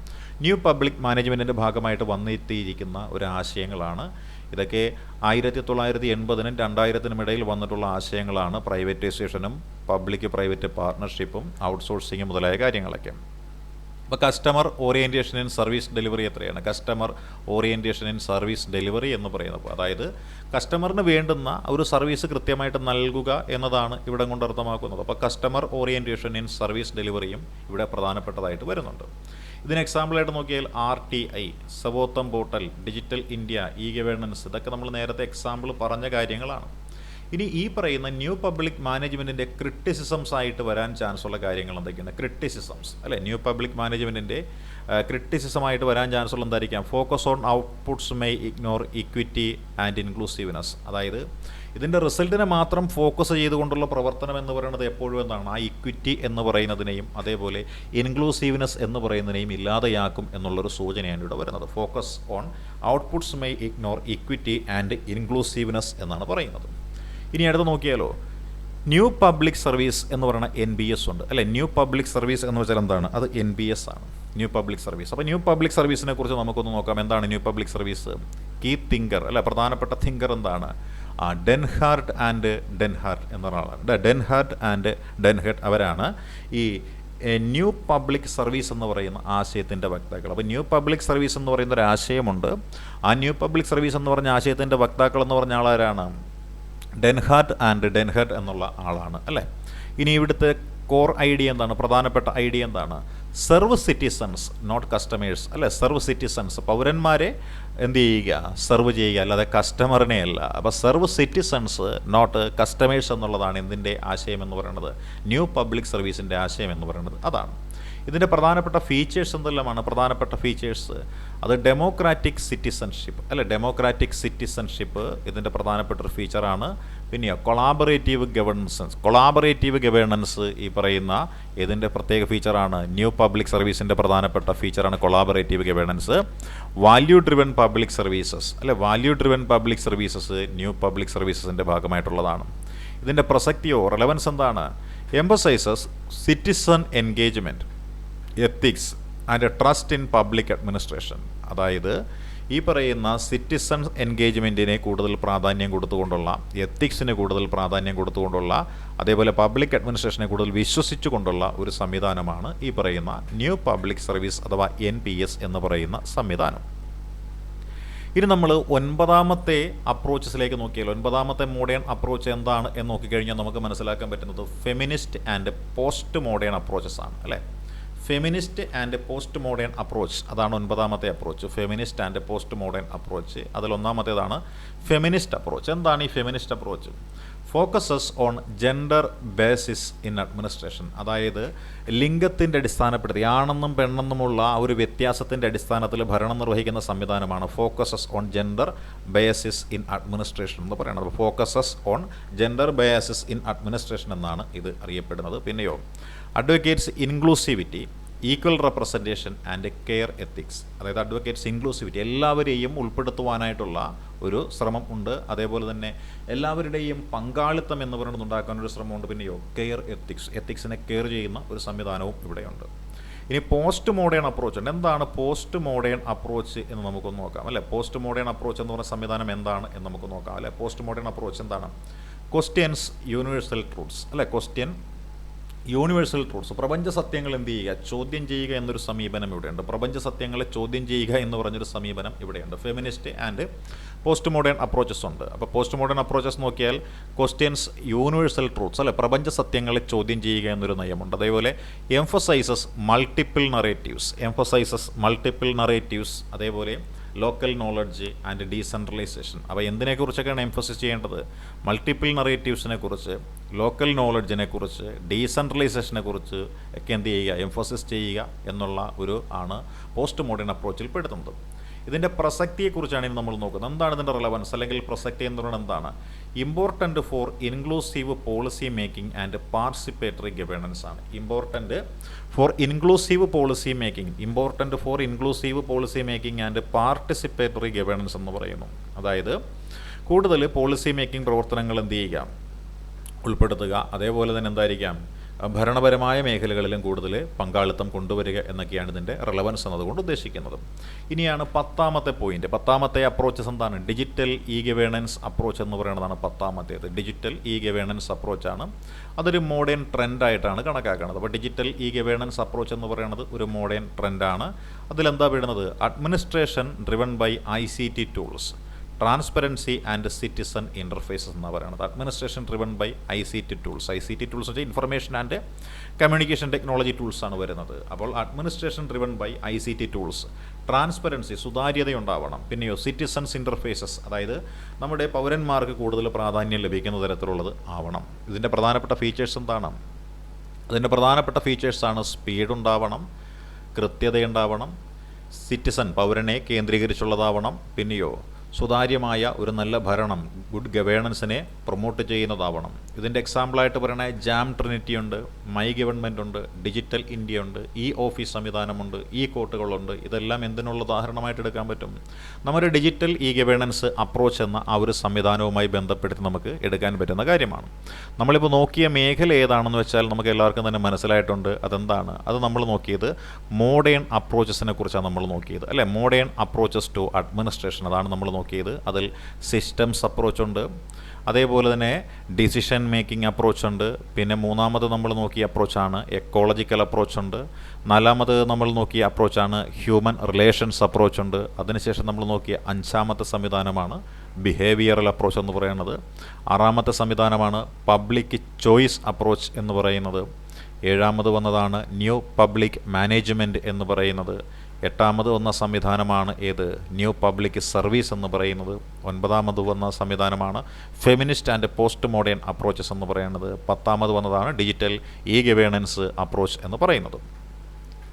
Speaker 1: ന്യൂ പബ്ലിക് മാനേജ്മെന്റിന്റെ ഭാഗമായിട്ട് വന്നെത്തിയിരിക്കുന്ന ഒരു ആശയങ്ങളാണ്. ഇതൊക്കെ ആയിരത്തി തൊള്ളായിരത്തി എൺപതിനും രണ്ടായിരത്തിനും ഇടയിൽ വന്നിട്ടുള്ള ആശയങ്ങളാണ് പ്രൈവറ്റൈസേഷനും പബ്ലിക് പ്രൈവറ്റ് പാർട്ണർഷിപ്പും ഔട്ട്സോഴ്സിങ്ങും മുതലായ കാര്യങ്ങളൊക്കെ. അപ്പോൾ customer orientation in service delivery എത്രയാണ്? Customer orientation in service delivery എന്ന് പറയുന്നത്. അതായത് കസ്റ്റമറിന് വേണ്ടുന്ന ഒരു സർവീസ് കൃത്യമായിട്ട് നൽകുക എന്നതാണ് ഇവിടെ കൊണ്ട് അർത്ഥമാക്കുന്നത്. അപ്പോൾ കസ്റ്റമർ ഓറിയന്റേഷൻ ഇൻ സർവീസ് ഡെലിവറിയും ഇവിടെ പ്രധാനപ്പെട്ടതായിട്ട് വരുന്നുണ്ട്. ഇതിന് എക്സാമ്പിളായിട്ട് നോക്കിയാൽ R T I Sevottam portal digital India e governance ഇതൊക്കെ നമ്മൾ നേരത്തെ എക്സാമ്പിൾ പറഞ്ഞ കാര്യങ്ങളാണ്. ഇനി ഈ പറയുന്ന ന്യൂ പബ്ലിക് മാനേജ്മെന്റിന്റെ ക്രിട്ടിസിസംസ് ആയിട്ട് വരാൻ ചാൻസ് ഉള്ള കാര്യങ്ങൾ എന്തൊക്കെയാണ്? ക്രിട്ടിസിസംസ് അല്ലേ? ന്യൂ പബ്ലിക് മാനേജ്മെന്റിന്റെ ക്രിട്ടിസിസം ആയിട്ട് വരാൻ ചാൻസ് ഉള്ള എന്തായിരിക്കാം? Focus on outputs may ignore equity and inclusiveness അതായത് ഇതിന്റെ റിസൾട്ടിനെ മാത്രം ഫോക്കസ് ചെയ്തുകൊണ്ടുള്ള പ്രവർത്തനം എന്ന് പറയുന്നത് എപ്പോഴും എന്താണ്? ആ ഇക്വിറ്റി എന്ന് പറയുന്നതിനെയും അതേപോലെ ഇൻക്ലൂസീവ്നെസ് എന്ന് പറയുന്നതിനെയും ഇല്ലാതെയാക്കും എന്നുള്ളൊരു സൂചനയാണ് ഇവിടെ വരുന്നത്. Focus on outputs may ignore equity and inclusiveness എന്നാണ് പറയുന്നത്. ഇനി അടുത്ത് നോക്കിയാലോ. ന്യൂ പബ്ലിക് സർവീസ് എന്ന് പറയുന്ന എൻ ബി എസ് ഉണ്ട്. അല്ലേ? ന്യൂ പബ്ലിക് സർവീസ് എന്ന് വെച്ചാൽ എന്താണ്? അത് എൻ ബി എസ് ആണ്. ന്യൂ പബ്ലിക് സർവീസ് അപ്പോൾ ന്യൂ പബ്ലിക് സർവീസിനെ കുറിച്ച് നമുക്കൊന്ന് നോക്കാം. എന്താണ് new public service key thinker അല്ലെ? പ്രധാനപ്പെട്ട തിങ്കർ എന്താണ്? ആ ഡെൻഹാർട്ട് ആൻഡ് ഡെൻഹാർട്ട് എന്ന ഒരാളാണ് ഡെൻഹാർട്ട് ആൻഡ് ഡെൻഹെർട്ട് അവരാണ് ഈ ന്യൂ പബ്ലിക് സർവീസ് എന്ന് പറയുന്ന ആശയത്തിന്റെ വക്താക്കൾ. അപ്പോൾ ന്യൂ പബ്ലിക് സർവീസ് എന്ന് പറയുന്ന ഒരു ആശയമുണ്ട്. ആ ന്യൂ പബ്ലിക് സർവീസ് എന്ന് പറഞ്ഞ ആശയത്തിന്റെ വക്താക്കൾ എന്ന് പറഞ്ഞ ആളാരാണ്? ഡെൻഹാർട്ട് ആൻഡ് ഡെൻഹർട്ട് എന്നുള്ള ആളാണ് അല്ലേ? ഇനി ഇവിടുത്തെ കോർ ഐഡിയ എന്താണ്? പ്രധാനപ്പെട്ട ഐഡിയ എന്താണ്? സെർവ് സിറ്റിസൺസ് നോട്ട് കസ്റ്റമേഴ്സ് അല്ലെ? സെർവ് സിറ്റിസൺസ് പൗരന്മാരെ എന്ത് ചെയ്യുക? സെർവ് ചെയ്യുക അല്ലാതെ കസ്റ്റമറിനെ അല്ല. അപ്പോൾ സെർവ് സിറ്റിസൺസ് നോട്ട് കസ്റ്റമേഴ്സ് എന്നുള്ളതാണ് എന്തിന്റെ ആശയം എന്ന് പറയുന്നത്. ന്യൂ പബ്ലിക് സർവീസിന്റെ ആശയം എന്ന് പറയുന്നത്. അതാണ്. ഇതിന്റെ പ്രധാനപ്പെട്ട ഫീച്ചേഴ്സ് എന്തെല്ലാമാണ്? പ്രധാനപ്പെട്ട ഫീച്ചേഴ്സ് അത് ഡെമോക്രാറ്റിക് സിറ്റിസൺഷിപ്പ് അല്ലെ? ഡെമോക്രാറ്റിക് സിറ്റിസൺഷിപ്പ് ഇതിന്റെ പ്രധാനപ്പെട്ട ഒരു ഫീച്ചറാണ് പിന്നെയോ കൊളാബറേറ്റീവ് ഗവേണൻസ് കൊളാബറേറ്റീവ് ഗവേണൻസ് ഈ പറയുന്ന ഇതിന്റെ പ്രത്യേക ഫീച്ചറാണ് ന്യൂ പബ്ലിക് സർവീസിന്റെ പ്രധാനപ്പെട്ട ഫീച്ചറാണ് collaborative governance value driven public services അല്ലെ? Value driven public services new public സർവീസസിന്റെ ഭാഗമായിട്ടുള്ളതാണ്. ഇതിന്റെ പ്രസക്തിയോ റെലവൻസ് എന്താണ്? Emphasises citizen engagement ethics and trust in public administration അതായത് ഈ പറയുന്ന സിറ്റിസൺ എൻഗേജ്മെന്റിനെ കൂടുതൽ പ്രാധാന്യം കൊടുത്തുകൊണ്ടുള്ള എത്തിക്സിന് കൂടുതൽ പ്രാധാന്യം കൊടുത്തുകൊണ്ടുള്ള അതേപോലെ പബ്ലിക് അഡ്മിനിസ്ട്രേഷനെ കൂടുതൽ വിശ്വസിച്ചുകൊണ്ടുള്ള ഒരു സംവിധാനമാണ് ഈ പറയുന്ന ന്യൂ പബ്ലിക് സർവീസ് അഥവാ എൻ പി എസ് എന്ന് പറയുന്ന സംവിധാനം. ഇനി നമ്മൾ ഒൻപതാമത്തെ അപ്രോച്ചസിലേക്ക് നോക്കിയാൽ ഒൻപതാമത്തെ മോഡേൺ അപ്രോച്ച് എന്താണ് എന്ന് നോക്കിക്കഴിഞ്ഞാൽ നമുക്ക് മനസ്സിലാക്കാൻ പറ്റുന്നത് feminist and post modern approaches ആണ് അല്ലേ? Feminist and post modern approach. അതാണ് ഒൻപതാമത്തെ approach. Feminist and post modern approach അതിലൊന്നാമത്തേതാണ് feminist approach. എന്താണ് ഈ feminist approach? Focuses on gender basis in administration. അതായത് ലിംഗത്തിന്റെ അടിസ്ഥാനപ്പെടുത്തി ആണെന്നും പെണ്ണെന്നുമുള്ള ആ ഒരു വ്യത്യാസത്തിന്റെ അടിസ്ഥാനത്തിൽ ഭരണം നിർവഹിക്കുന്ന സംവിധാനമാണ് focuses on gender basis in administration എന്ന് പറയുന്നത്. Focuses on gender basis in administration എന്നാണ് ഇത് അറിയപ്പെടുന്നത്. പിന്നെയോ advocates inclusivity. Equal representation and care ethics അതായത് അഡ്വക്കേറ്റ്സ് ഇൻക്ലൂസിവിറ്റി എല്ലാവരെയും ഉൾപ്പെടുത്തുവാനായിട്ടുള്ള ഒരു ശ്രമം ഉണ്ട്. അതേപോലെ തന്നെ എല്ലാവരുടെയും പങ്കാളിത്തം എന്ന് പറയുന്നത് ഉണ്ടാക്കാനൊരു ശ്രമമുണ്ട്. പിന്നെയോ കെയർ എത്തിക്സ് എത്തിക്സിനെ കെയർ ചെയ്യുന്ന ഒരു സംവിധാനവും ഇവിടെയുണ്ട്. ഇനി പോസ്റ്റ് മോഡേൺ അപ്രോച്ച് ഉണ്ട്. എന്താണ് പോസ്റ്റ് മോഡേൺ അപ്രോച്ച് എന്ന് നമുക്കൊന്ന് നോക്കാം അല്ലേ? പോസ്റ്റ് മോഡേൺ അപ്രോച്ച് എന്ന് പറയുന്ന സംവിധാനം എന്താണ് എന്ന് നമുക്ക് നോക്കാം അല്ലേ? പോസ്റ്റ് മോഡേൺ അപ്രോച്ച് എന്താണ്? ക്വസ്റ്റ്യൻസ് യൂണിവേഴ്സൽ ട്രൂത്ത്സ് അല്ലേ? ക്വസ്റ്റ്യൻ യൂണിവേഴ്സൽ ട്രൂത്ത്സ് പ്രപഞ്ച സത്യങ്ങൾ എന്ത് ചെയ്യുക? ചോദ്യം ചെയ്യുക എന്നൊരു സമീപനം ഇവിടെയുണ്ട്. പ്രപഞ്ച സത്യങ്ങളെ ചോദ്യം ചെയ്യുക എന്ന് പറഞ്ഞൊരു സമീപനം ഇവിടെയുണ്ട്. Feminist and post modern approaches ഉണ്ട്. അപ്പോൾ പോസ്റ്റ് മോഡേൺ അപ്രോച്ചസ് നോക്കിയാൽ ക്വസ്റ്റ്യൻസ് യൂണിവേഴ്സൽ ട്രൂത്ത്സ് അല്ലെ? പ്രപഞ്ച സത്യങ്ങളെ ചോദ്യം ചെയ്യുക എന്നൊരു നയമുണ്ട്. അതേപോലെ emphasises multiple narratives emphasises multiple narratives അതേപോലെ ലോക്കൽ നോളജ് ആൻഡ് ഡീസെൻട്രലൈസേഷൻ അപ്പോൾ എന്തിനെക്കുറിച്ചൊക്കെയാണ് എംഫോസിസ് ചെയ്യേണ്ടത്? മൾട്ടിപ്പിൾ നറേറ്റീവ്സിനെ കുറിച്ച് ലോക്കൽ നോളജിനെ കുറിച്ച് ഡീസെൻട്രലൈസേഷനെ കുറിച്ച് ഒക്കെ എന്ത് ചെയ്യുക? എംഫോസിസ് ചെയ്യുക എന്നുള്ള ഒരു ആണ് പോസ്റ്റ് മോഡേൺ അപ്രോച്ചിൽ പെടുത്തുന്നത്. ഇതിന്റെ പ്രസക്തിയെക്കുറിച്ചാണ് ഇനി നമ്മൾ നോക്കുന്നത്. എന്താണ് ഇതിന്റെ റിലവൻസ് അല്ലെങ്കിൽ പ്രസക്തി എന്ന് പറയുന്നത് എന്താണ്? Important for inclusive policy making and participatory governance ആണ്. Important for inclusive policy making important for inclusive policy making and participatory governance എന്ന് പറയുന്നു. അതായത് കൂടുതൽ പോളിസി മേക്കിംഗ് പ്രവർത്തനങ്ങൾ എന്ത് ചെയ്യുക? ഉൾപ്പെടുത്തുക. അതേപോലെ തന്നെ എന്തായിരിക്കാം? ഭരണപരമായ മേഖലകളിലും കൂടുതൽ പങ്കാളിത്തം കൊണ്ടുവരിക എന്നൊക്കെയാണ് ഇതിന്റെ റെലവൻസ് എന്നതുകൊണ്ട് ഉദ്ദേശിക്കുന്നത്. ഇനിയാണ് പത്താമത്തെ പോയിന്റ് പത്താമത്തെ അപ്രോച്ചസ് എന്താണ്? ഡിജിറ്റൽ ഇ ഗവേണൻസ് അപ്രോച്ച് എന്ന് പറയുന്നതാണ് പത്താമത്തേത്. ഡിജിറ്റൽ ഇ ഗവേണൻസ് അപ്രോച്ചാണ് അതൊരു മോഡേൺ ട്രെൻഡായിട്ടാണ് കണക്കാക്കുന്നത്. അപ്പോൾ ഡിജിറ്റൽ ഇ ഗവേണൻസ് അപ്രോച്ച് എന്ന് പറയുന്നത് ഒരു മോഡേൺ ട്രെൻഡാണ് അതിലെന്താ വീഴുന്നത് administration driven by I C T tools transparency and citizen interfaces എന്ന് പറയുന്നത് administration driven by I C T tools I C T tools വെച്ചാൽ information and communication technology tools ആണ് വരുന്നത്. അപ്പോൾ administration driven by I C T tools transparency സുതാര്യത ഉണ്ടാവണം. പിന്നെയോ citizens interfaces അതായത് നമ്മുടെ പൗരന്മാർക്ക് കൂടുതൽ പ്രാധാന്യം ലഭിക്കുന്ന തരത്തിലുള്ളത് ആവണം. ഇതിന്റെ പ്രധാനപ്പെട്ട ഫീച്ചേഴ്സ് എന്താണ്? അതിന്റെ പ്രധാനപ്പെട്ട ഫീച്ചേഴ്സാണ് സ്പീഡ് ഉണ്ടാവണം കൃത്യതയുണ്ടാവണം സിറ്റിസൺ പൗരനെ കേന്ദ്രീകരിച്ചുള്ളതാവണം പിന്നെയോ സുതാര്യമായ ഒരു നല്ല ഭരണം ഗുഡ് ഗവേണൻസിനെ പ്രൊമോട്ട് ചെയ്യുന്നതാവണം. ഇതിന്റെ എക്സാമ്പിളായിട്ട് പറയണ ജാം ട്രിനിറ്റി ഉണ്ട് മൈ ഗവൺമെന്റ് ഉണ്ട് ഡിജിറ്റൽ ഇന്ത്യ ഉണ്ട് ഇ ഓഫീസ് സംവിധാനമുണ്ട് ഇ കോട്ടുകളുണ്ട്. ഇതെല്ലാം എന്തിനുള്ള ഉദാഹരണമായിട്ട് എടുക്കാൻ പറ്റും? നമ്മുടെ ഡിജിറ്റൽ ഇ ഗവേണൻസ് അപ്രോച്ച് എന്ന ആ ഒരു സംവിധാനവുമായി ബന്ധപ്പെടുത്തി നമുക്ക് എടുക്കാൻ പറ്റുന്ന കാര്യമാണ്. നമ്മളിപ്പോൾ നോക്കിയ മേഖല ഏതാണെന്ന് വെച്ചാൽ നമുക്ക് എല്ലാവർക്കും തന്നെ മനസ്സിലായിട്ടുണ്ട് അതെന്താണ്. അത് നമ്മൾ നോക്കിയത് മോഡേൺ അപ്രോച്ചസിനെ കുറിച്ചാണ് നമ്മൾ നോക്കിയത്. അല്ലേ? മോഡേൺ അപ്രോച്ചസ് ടു അഡ്മിനിസ്ട്രേഷൻ അതാണ് നമ്മൾ നോക്കിയത്. അതിൽ സിസ്റ്റംസ് അപ്രോച്ച് ഉണ്ട്. അതേപോലെ തന്നെ ഡിസിഷൻ മേക്കിംഗ് അപ്രോച്ച് ഉണ്ട്. പിന്നെ മൂന്നാമത് നമ്മൾ നോക്കിയ അപ്രോച്ചാണ് എക്കോളജിക്കൽ അപ്രോച്ച് ഉണ്ട്. നാലാമത് നമ്മൾ നോക്കിയ അപ്രോച്ചാണ് ഹ്യൂമൻ റിലേഷൻസ് അപ്രോച്ച് ഉണ്ട്. അതിനുശേഷം നമ്മൾ നോക്കിയ അഞ്ചാമത്തെ സംവിധാനമാണ് ബിഹേവിയറൽ അപ്രോച്ച് എന്ന് പറയുന്നത്. ആറാമത്തെ സംവിധാനമാണ് പബ്ലിക് ചോയ്സ് അപ്രോച്ച് എന്ന് പറയുന്നത്. ഏഴാമത് വന്നതാണ് ന്യൂ പബ്ലിക് മാനേജ്മെന്റ് എന്ന് പറയുന്നത്. എട്ടാമത് വന്ന സംവിധാനമാണ് ഏത്? ന്യൂ പബ്ലിക് സർവീസ് എന്ന് പറയുന്നത്. ഒൻപതാമത് വന്ന സംവിധാനമാണ് feminist and post modern approaches എന്ന് പറയുന്നത്. പത്താമത് വന്നതാണ് ഡിജിറ്റൽ ഇ ഗവേണൻസ് അപ്രോച്ച് എന്ന് പറയുന്നത്.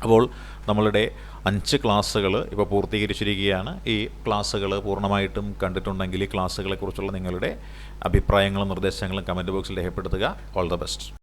Speaker 1: അപ്പോൾ നമ്മളുടെ അഞ്ച് ക്ലാസ്സുകൾ ഇപ്പോൾ പൂർത്തീകരിച്ചിരിക്കുകയാണ്. ഈ ക്ലാസ്സുകൾ പൂർണമായിട്ടും കണ്ടിട്ടുണ്ടെങ്കിൽ ഈ ക്ലാസ്സുകളെക്കുറിച്ചുള്ള നിങ്ങളുടെ അഭിപ്രായങ്ങളും നിർദ്ദേശങ്ങളും കമന്റ് ബോക്സിൽ രേഖപ്പെടുത്തുക. All the best